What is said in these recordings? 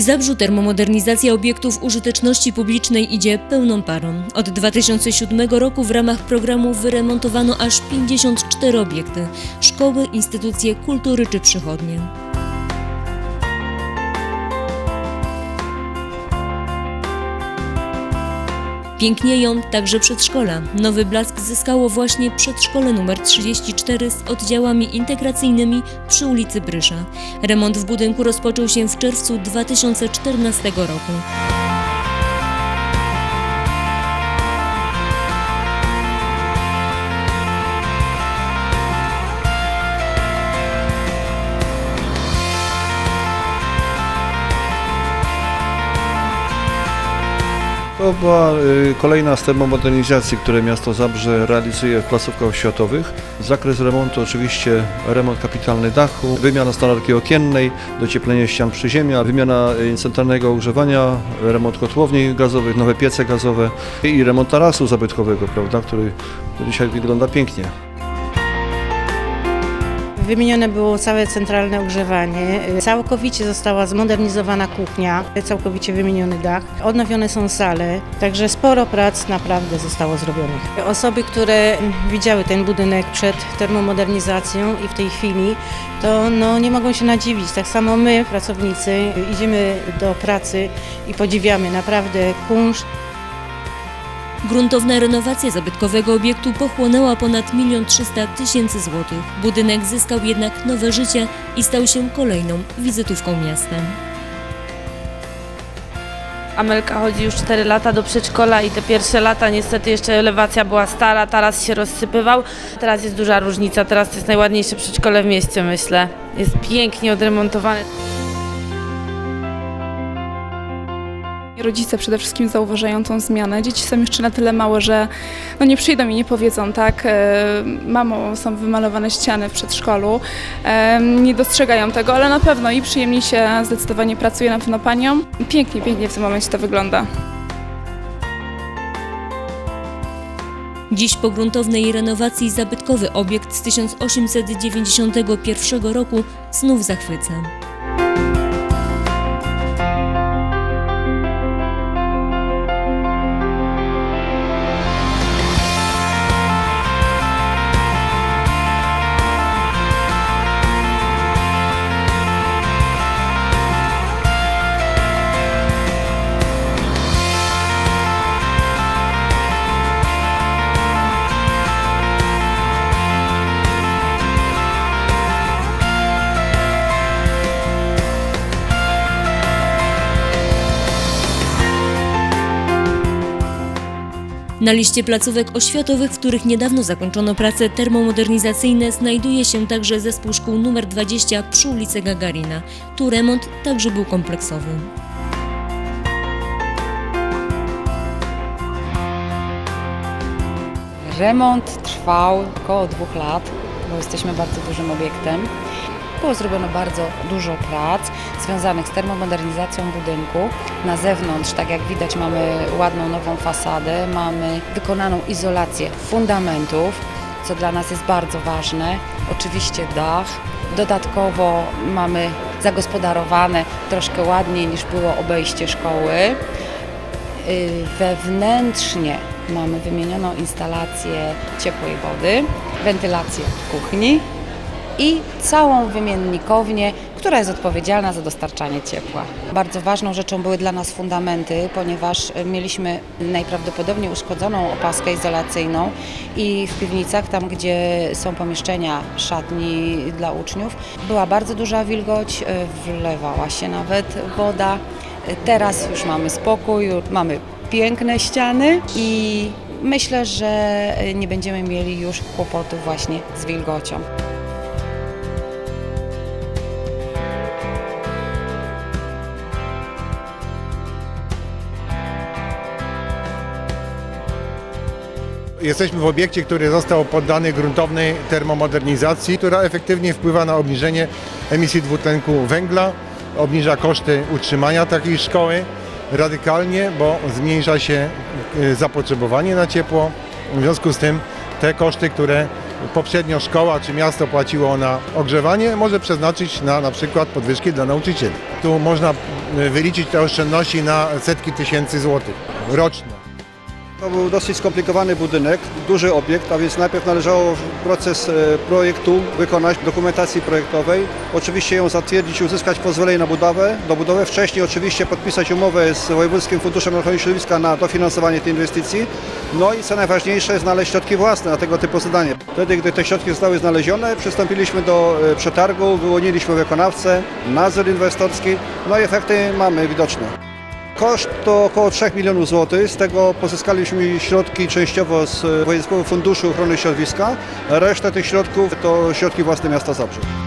Zabrzu termomodernizacja obiektów użyteczności publicznej idzie pełną parą. Od 2007 roku w ramach programu wyremontowano aż 54 obiekty szkoły, instytucje kultury czy przychodnie. Pięknieją także przedszkola. Nowy blask zyskało właśnie przedszkole numer 34 z oddziałami integracyjnymi przy ulicy Brysza. Remont w budynku rozpoczął się w czerwcu 2014 roku. To była y, kolejna z termomodernizacji, które miasto Zabrze realizuje w placówkach oświatowych. Zakres remontu oczywiście remont kapitalny dachu, wymiana stolarki okiennej, docieplenie ścian przyziemia, wymiana y, centralnego ogrzewania, remont kotłowni gazowych, nowe piece gazowe i remont tarasu zabytkowego, prawda, który, który dzisiaj wygląda pięknie. Wymienione było całe centralne ogrzewanie, całkowicie została zmodernizowana kuchnia, całkowicie wymieniony dach, odnowione są sale, także sporo prac naprawdę zostało zrobionych. Osoby, które widziały ten budynek przed termomodernizacją i w tej chwili, to no, nie mogą się nadziwić. Tak samo my, pracownicy, idziemy do pracy i podziwiamy naprawdę kunszt, Gruntowna renowacja zabytkowego obiektu pochłonęła ponad 1 300 tysięcy złotych. Budynek zyskał jednak nowe życie i stał się kolejną wizytówką miasta. Amelka chodzi już 4 lata do przedszkola i te pierwsze lata niestety jeszcze elewacja była stara, taras się rozsypywał. Teraz jest duża różnica, teraz to jest najładniejsze przedszkole w mieście myślę. Jest pięknie odremontowane. Rodzice przede wszystkim zauważają tą zmianę. Dzieci są jeszcze na tyle małe, że no nie przyjdą i nie powiedzą, tak, e, mamo, są wymalowane ściany w przedszkolu. E, Nie dostrzegają tego, ale na pewno i przyjemniej się zdecydowanie pracuje na pewno paniom. Pięknie, pięknie w tym momencie to wygląda. Dziś po gruntownej renowacji zabytkowy obiekt z 1891 roku znów zachwyca. Na liście placówek oświatowych, w których niedawno zakończono prace termomodernizacyjne, znajduje się także zespół szkół nr 20 przy ulicy Gagarina. Tu remont także był kompleksowy. Remont trwał około dwóch lat, bo jesteśmy bardzo dużym obiektem. Było zrobione bardzo dużo prac związanych z termomodernizacją budynku. Na zewnątrz, tak jak widać, mamy ładną nową fasadę, mamy wykonaną izolację fundamentów, co dla nas jest bardzo ważne. Oczywiście dach. Dodatkowo mamy zagospodarowane troszkę ładniej niż było obejście szkoły. Y, Wewnętrznie mamy wymienioną instalację ciepłej wody, wentylację kuchni i całą wymiennikownię, która jest odpowiedzialna za dostarczanie ciepła. Bardzo ważną rzeczą były dla nas fundamenty, ponieważ y, mieliśmy najprawdopodobniej uszkodzoną opaskę izolacyjną i w piwnicach, tam gdzie są pomieszczenia szatni dla uczniów, była bardzo duża wilgoć, y, wlewała się nawet woda. Teraz już mamy spokój, mamy piękne ściany i myślę, że nie będziemy mieli już kłopotów właśnie z wilgocią. Jesteśmy w obiekcie, który został poddany gruntownej termomodernizacji, która efektywnie wpływa na obniżenie emisji dwutlenku węgla, obniża koszty utrzymania takiej szkoły radykalnie, bo zmniejsza się y, zapotrzebowanie na ciepło. W związku z tym te koszty, które poprzednio szkoła czy miasto płaciło na ogrzewanie, może przeznaczyć na na przykład podwyżki dla nauczycieli. Tu można y, wyliczyć te oszczędności na setki tysięcy złotych rocznie. To był dosyć skomplikowany budynek, duży obiekt, a więc najpierw należało proces e, projektu wykonać, dokumentacji projektowej, oczywiście ją zatwierdzić, uzyskać pozwolenie na budowę, do budowę, wcześniej oczywiście podpisać umowę z Wojewódzkim Funduszem Ochrony Środowiska na dofinansowanie tej inwestycji, no i co najważniejsze, znaleźć środki własne na tego typu zadanie. Wtedy, gdy te środki zostały znalezione, przystąpiliśmy do e, przetargu, wyłoniliśmy wykonawcę, nadzór inwestorski, no i efekty mamy widoczne. Koszt to około 3 milionów złotych, z tego pozyskaliśmy środki częściowo z Wojewódzkiego Funduszu Ochrony Środowiska, reszta tych środków to środki własne miasta Zabrze.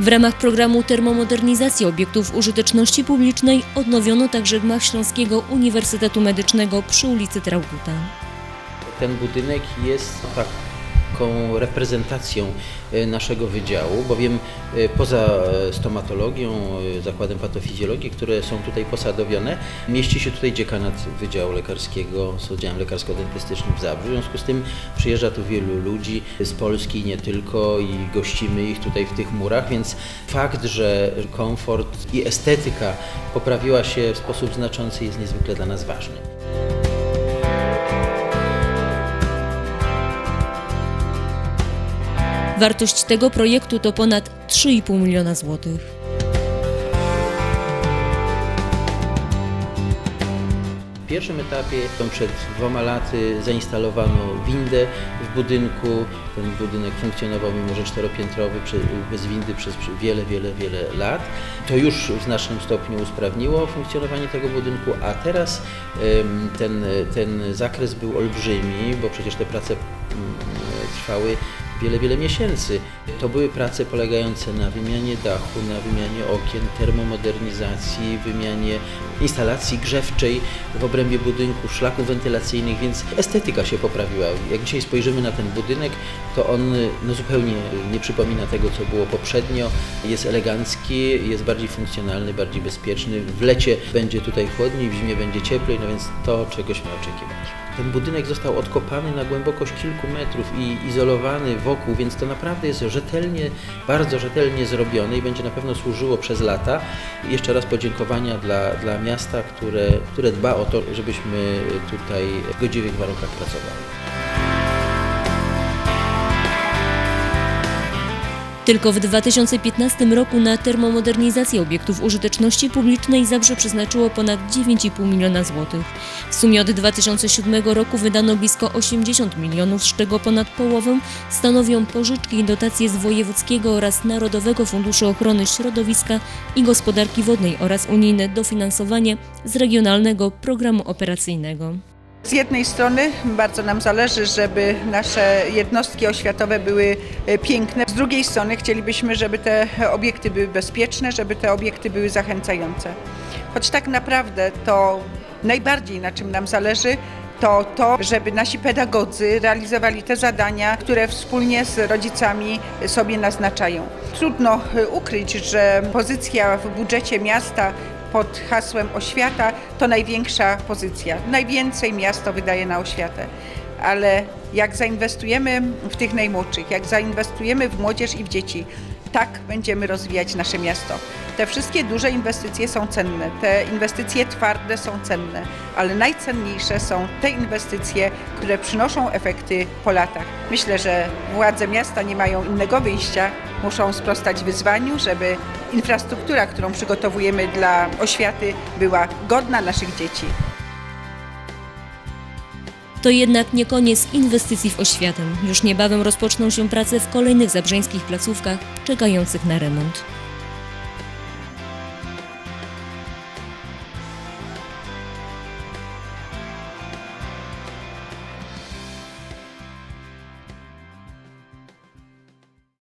W ramach programu termomodernizacji obiektów użyteczności publicznej odnowiono także gmach Śląskiego Uniwersytetu Medycznego przy ulicy Trauguta. Ten budynek jest taką reprezentacją e, naszego wydziału, bowiem e, poza e, stomatologią, zakładem patofizjologii, które są tutaj posadowione, mieści się tutaj dziekanat Wydziału Lekarskiego z oddziałem lekarsko-dentystycznym w Zabrzu. W związku z tym przyjeżdża tu wielu ludzi z Polski nie tylko i gościmy ich tutaj w tych murach, więc fakt, że komfort i estetyka poprawiła się w sposób znaczący jest niezwykle dla nas ważny. Wartość tego projektu to ponad 3,5 miliona złotych. W pierwszym etapie, przed dwoma laty, zainstalowano windę w budynku. Ten budynek funkcjonował, mimo że czteropiętrowy, bez windy przez wiele, wiele, wiele lat. To już w znacznym stopniu usprawniło funkcjonowanie tego budynku, a teraz ten, ten zakres był olbrzymi, bo przecież te prace mm, trwały wiele, wiele miesięcy. To były prace polegające na wymianie dachu, na wymianie okien, termomodernizacji, wymianie instalacji grzewczej w obrębie budynku, szlaków wentylacyjnych, więc estetyka się poprawiła. Jak dzisiaj spojrzymy na ten budynek, to on no, zupełnie nie przypomina tego, co było poprzednio. Jest elegancki, jest bardziej funkcjonalny, bardziej bezpieczny. W lecie będzie tutaj chłodniej, w zimie będzie cieplej, no więc to czegośmy oczekiwali. Ten budynek został odkopany na głębokość kilku metrów i izolowany wokół, więc to naprawdę jest rzetelnie, bardzo rzetelnie zrobione i będzie na pewno służyło przez lata. Jeszcze raz podziękowania dla, dla miasta, które, które dba o to, żebyśmy tutaj w godziwych warunkach pracowali. Tylko w 2015 roku na termomodernizację obiektów użyteczności publicznej Zabrze przeznaczyło ponad 9,5 miliona złotych. W sumie od 2007 roku wydano blisko 80 milionów, z czego ponad połowę stanowią pożyczki i dotacje z Wojewódzkiego oraz Narodowego Funduszu Ochrony Środowiska i Gospodarki Wodnej oraz unijne dofinansowanie z Regionalnego Programu Operacyjnego. Z jednej strony bardzo nam zależy, żeby nasze jednostki oświatowe były e, piękne. Z drugiej strony chcielibyśmy, żeby te obiekty były bezpieczne, żeby te obiekty były zachęcające. Choć tak naprawdę to najbardziej na czym nam zależy, to to, żeby nasi pedagodzy realizowali te zadania, które wspólnie z rodzicami sobie naznaczają. Trudno e, ukryć, że pozycja w budżecie miasta pod hasłem oświata to największa pozycja. Najwięcej miasto wydaje na oświatę. Ale jak zainwestujemy w tych najmłodszych, jak zainwestujemy w młodzież i w dzieci, tak będziemy rozwijać nasze miasto. Te wszystkie duże inwestycje są cenne, te inwestycje twarde są cenne, ale najcenniejsze są te inwestycje, które przynoszą efekty po latach. Myślę, że władze miasta nie mają innego wyjścia, muszą sprostać wyzwaniu, żeby infrastruktura, którą przygotowujemy dla oświaty, była godna naszych dzieci. To jednak nie koniec inwestycji w oświatę. Już niebawem rozpoczną się prace w kolejnych zabrzeńskich placówkach czekających na remont.